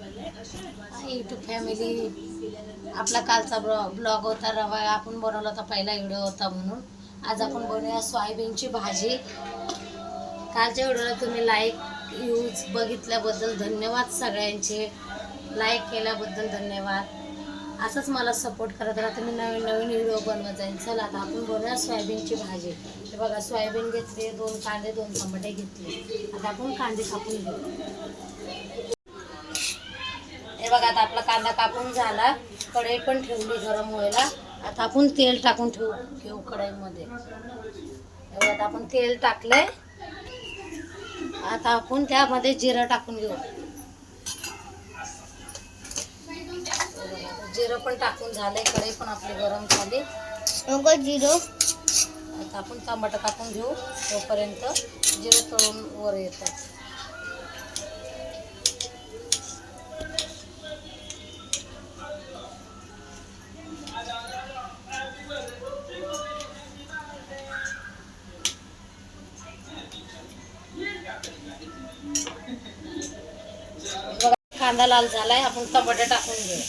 YouTube family आपला कालचा blog blog होता रवा. आपण बनवला होता पहिला व्हिडिओ होता म्हणून. आज आपण बनवूया सोयाबीनची भाजी. कालच्या व्हिडिओला तुम्ही लाईक यूज बघितल्याबद्दल धन्यवाद सगळ्यांचे. लाईक केल्याबद्दल धन्यवाद. असंच मला सपोर्ट करत राहा. तुम्ही नवीन नवीन व्हिडिओ बनवत जाईल चला आता आपण बनवूया सोयाबीनची भाजी. हे बघा सोयाबीन घेतले दोन कांदे दोन टमाटे घेतले. आता आपण कांदे कापून घेऊ. बघा आता आपला कांदा कापून झाला. कढई पण ठेवली गरम व्हायला. आता आपण तेल टाकून ठेवू घेऊ कढईमध्ये. आता आपण तेल टाकलंय. आता आपण त्यामध्ये जिरं टाकून घेऊ. जिरं पण टाकून झालंय कढई पण आपली गरम झाली. जिरो. आता आपण टमाटर टाकून घेऊ तोपर्यंत जिरं तळून वर येतं. कांदा लाल झालाय आपण टमाटर टाकून घेऊ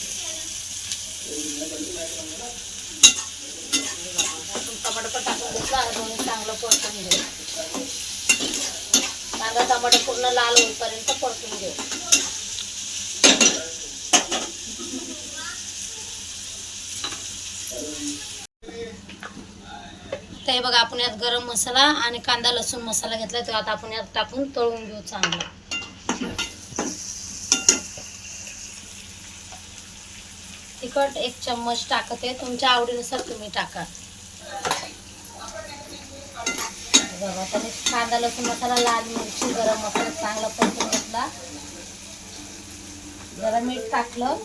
आपण पण टाकून घेतला दोन्ही चांगलं परतून घेऊ. कांदा टमाटर पूर्ण लाल होईपर्यंत परतून घेऊ. तर हे बघा आपण यात गरम मसाला आणि कांदा लसूण मसाला घेतला तो आता आपण यात टाकून तळून घेऊ चांगला. तिखट एक चम्मच टाकते. तुमच्या आवडीनुसार तुम्ही टाका. बघा त्याने कांदा लसूण मसाला लाल मिरची गरम मसाला चांगला परतून घेतला. जरा मीठ टाकलं.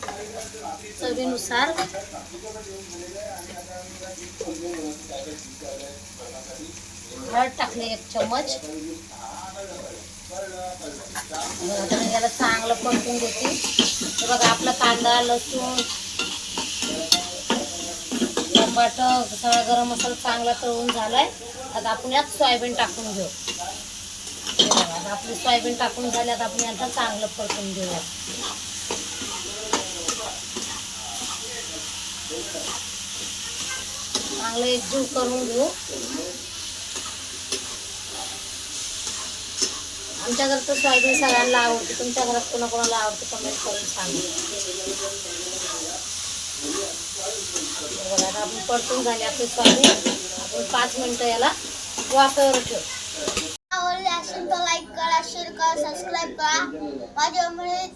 चवीनुसार. हळद टाकली एक चम्मच. बघा जरा याला चांगलं परतून घेते. बघा आपला कांदा लसूण टमाटर सगळा गरम मसाला चांगला तळून झालाय. आता आपण यात सोयाबीन टाकून घेऊ. आता आपली सोयाबीन टाकून झाली आता आपण यांचा चांगलं परतून घेऊया चांगलं एकजीव करून घेऊ. आमच्या घरात तर सोयाबीन सगळ्यांना आवडते तुमच्या घरात कोणाकोणाला आवडते कमेंट करून सांगा बघा आता आपण परतून झाले आपले सोयाबीन आपण पाच मिनिटं याला वाफेवर ठेवू. आवडले असेल तर लाईक करा शेअर करा सबस्क्राईब करा. माझ्यामुळे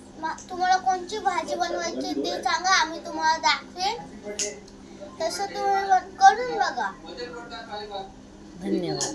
तुम्हाला कोणची भाजी बनवायची ते सांगा आम्ही तुम्हाला दाखवेन. तसं तुम्ही करून बघा. धन्यवाद.